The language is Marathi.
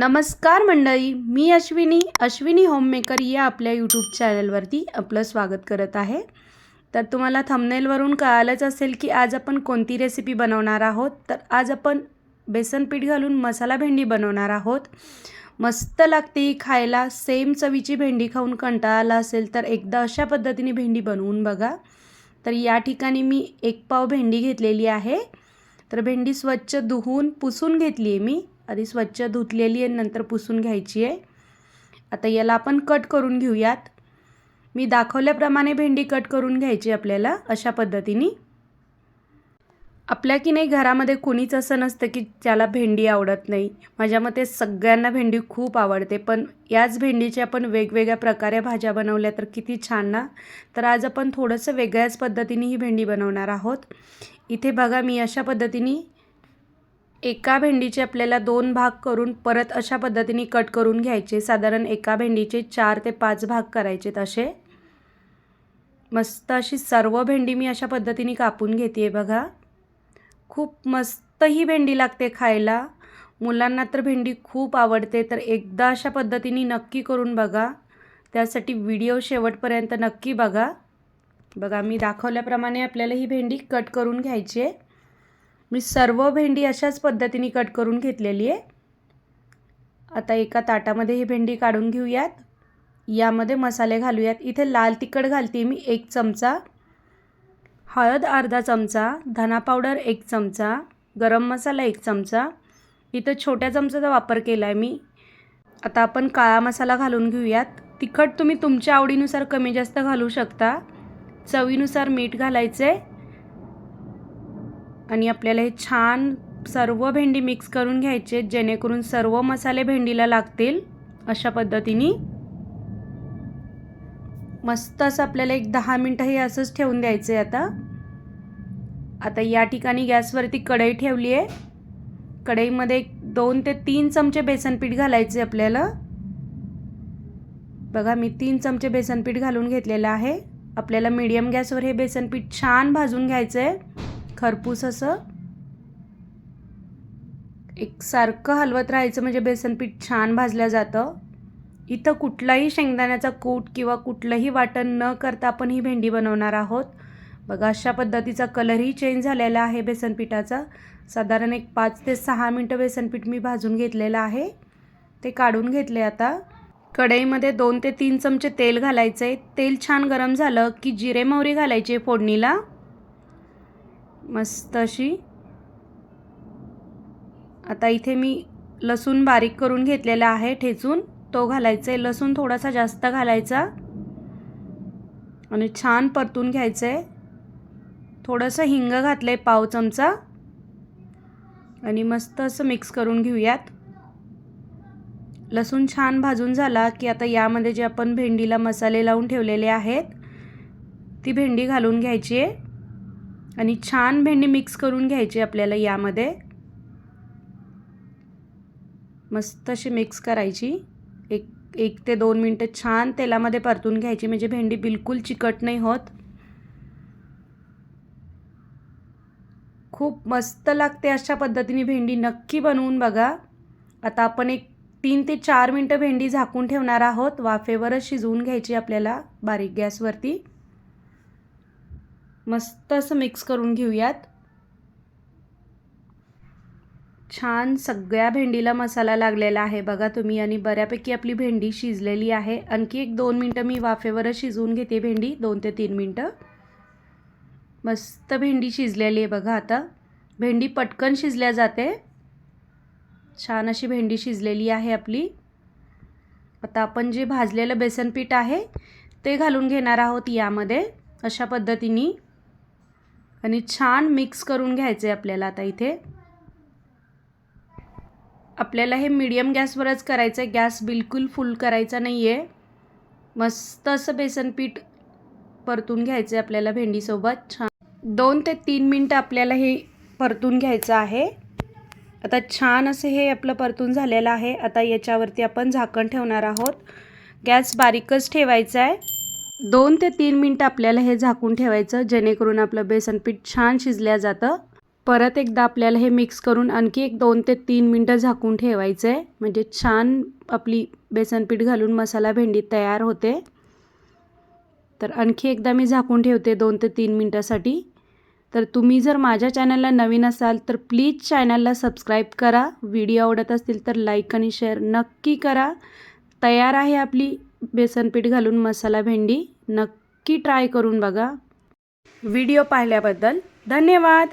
नमस्कार मंडळी मी अश्विनी अश्विनी होममेकर या आपल्या यूट्यूब चॅनलवरती आपलं स्वागत करत आहे. तर तुम्हाला थंबनेलवरून कळालंच असेल की आज आपण कोणती रेसिपी बनवणार आहोत. तर आज आपण बेसन पीठ घालून मसाला भेंडी बनवणार आहोत. मस्त लागते ही खायला. सेम चवीची भेंडी खाऊन कंटाळा आला असेल तर एकदा अशा पद्धतीने भेंडी बनवून बघा. तर या ठिकाणी मी एक पाव भेंडी घेतलेली आहे. तर भेंडी स्वच्छ धुवून पुसून घेतली आहे मी. आधी स्वच्छ धुतलेली आहे नंतर पुसून घ्यायची आहे. आता याला आपण कट करून घेऊयात. मी दाखवल्याप्रमाणे भेंडी कट करून घ्यायची आपल्याला अशा पद्धतीने. आपल्या की नाही घरामध्ये कुणीच असं नसतं की ज्याला भेंडी आवडत नाही. माझ्या मते सगळ्यांना भेंडी खूप आवडते पण याच भेंडीच्या आपण वेगवेगळ्या प्रकारे भाज्या बनवल्या तर किती छान ना? तर आज आपण थोडंसं वेगळ्याच पद्धतीने ही भेंडी बनवणार आहोत. इथे बघा मी अशा पद्धतीने एका भेंडीचे आपल्याला दोन भाग करून परत अशा पद्धतीने कट करून घ्यायचे. साधारण एका भेंडीचे चार ते पाच भाग करायचे तसे मस्त अशी सर्व भेंडी मी अशा पद्धतीने कापून घेते बघा. खूप मस्त ही भेंडी लागते खायला. मुलांना तर भेंडी खूप आवडते. तर एकदा अशा पद्धतीने नक्की करून बघा. त्यासाठी व्हिडिओ शेवटपर्यंत नक्की बघा. बघा मी दाखवल्याप्रमाणे आपल्याला ही भेंडी कट करून घ्यायची आहे. मी सर्व भेंडी अशाच पद्धतीने कट करून घेतलेली आहे. आता एका ताटामध्ये ही भेंडी काढून घेऊयात. यामध्ये मसाले घालूयात. इथे लाल तिखट घालते मी एक चमचा. हळद अर्धा चमचा. धना पावडर एक चमचा. गरम मसाला एक चमचा. इथं छोट्या चमचाचा वापर केला आहे मी. आता आपण काळा मसाला घालून घेऊयात. तिखट तुम्ही तुमच्या आवडीनुसार कमी जास्त घालू शकता. चवीनुसार मीठ घालायचं आहे आणि आपल्याला हे छान सर्व भेंडी मिक्स करून घ्यायचे जेणेकरून सर्व मसाले भेंडीला लागतील अशा पद्धतीने. मस्त असं आपल्याला एक दहा मिनटं हे असंच ठेवून द्यायचं आहे आता. आता या ठिकाणी गॅसवरती कढई ठेवली आहे. कढईमध्ये एक दोन ते तीन चमचे बेसनपीठ घालायचे आपल्याला. बघा मी तीन चमचे बेसनपीठ घालून घेतलेलं आहे. आपल्याला मीडियम गॅसवर हे बेसनपीठ छान भाजून घ्यायचं आहे खरपूस असं एक सारखं हलवत राहायचं म्हणजे बेसनपीठ छान भाजलं जातं. इथं कुठलाही शेंगदाण्याचा कूट किंवा कुठलंही वाटण न करता आपण ही भेंडी बनवणार आहोत. बघा अशा पद्धतीचा कलरही चेंज झालेला आहे बेसनपीठाचा साधारण एक पाच ते सहा मिनटं बेसनपीठ मी भाजून घेतलेलं आहे. ते काढून घेतले आता. कढईमध्ये दोन ते तीन चमचे तेल घालायचं आहे तेल छान गरम झालं की जिरे मोहरी घालायची फोडणीला. मस्त अशी. आता इथे मी लसूण बारीक करून घेतलेला आहे ठेचून. तो घालायचा आहे लसूण थोडासा जास्त घालायचा. आणि छान परतून घ्यायचं आहे थोडंसं हिंग घातलं आहे पाव चमचा. आणि मस्त असं मिक्स करून घेऊयात. लसूण छान भाजून झाला की आता यामध्ये जे आपण भेंडीला मसाले लावून ठेवलेले आहेत ती भेंडी घालून घ्यायची आहे. आणि छान भेंडी मिक्स करून घ्यायची आपल्याला यामध्ये. मस्त अशी मिक्स करायची. एक एक ते दोन मिनटं छान तेलामध्ये परतून घ्यायची म्हणजे भेंडी बिलकुल चिकट नाही होत. खूप मस्त लागते अशा पद्धतीने भेंडी नक्की बनवून बघा. आता आपण एक तीन ते चार मिनटं भेंडी झाकून ठेवणार आहोत. वाफेवरच शिजवून घ्यायची आपल्याला बारीक गॅसवरती. मस्त असं मिक्स करून घेऊयात. छान सगळ्या भेंडीला मसाला लागलेला आहे. बघा तुम्ही आणि बऱ्यापैकी आपली भेंडी शिजलेली आहे. आणखी एक दोन मिनटं मी वाफेवरच शिजवून घेते भेंडी. दोन ते तीन मिनटं. मस्त भेंडी शिजलेली आहे बघा आता. भेंडी पटकन शिजल्या जाते. छान अशी भेंडी शिजलेली आहे आपली. आता आपण जे भाजलेलं बेसनपीठ आहे ते घालून घेणार आहोत यामध्ये अशा पद्धतीने. आणि छान मिक्स करून घ्यायचं आहे आपल्याला आता इथे. आपल्याला हे मीडियम गॅसवरच करायचं आहे गॅस बिलकुल फुल करायचा नाही आहे मस्त असं बेसनपीठ परतून घ्यायचं आहे आपल्याला भेंडीसोबत. छान. दोन ते तीन मिनटं आपल्याला हे परतून घ्यायचं आहे. आता छान असं हे आपलं परतून झालेलं आहे. आता याच्यावरती आपण झाकण ठेवणार आहोत. गॅस बारीकच ठेवायचा आहे दोन ते तीन मिनटं आपल्याला हे झाकून ठेवायचं जेणेकरून आपलं बेसन पीठ छान शिजल्या जातं. परत एकदा आपल्याला हे मिक्स करून आणखी एक दोन ते तीन मिनटं झाकून ठेवायचं. आहे म्हणजे छान आपली बेसनपीठ घालून मसाला भेंडी तयार होते. तर आणखी एकदा मी झाकून ठेवते दोन ते तीन मिनटासाठी. तर तुम्ही जर माझ्या चॅनलला नवीन असाल तर प्लीज चॅनलला सबस्क्राईब करा. व्हिडिओ आवडत असतील तर लाईक आणि शेअर नक्की करा. तयार आहे आपली बेसनपीठ घालून मसाला भेंडी नक्की ट्राय करून बघा. व्हिडिओ पाहिल्याबद्दल धन्यवाद.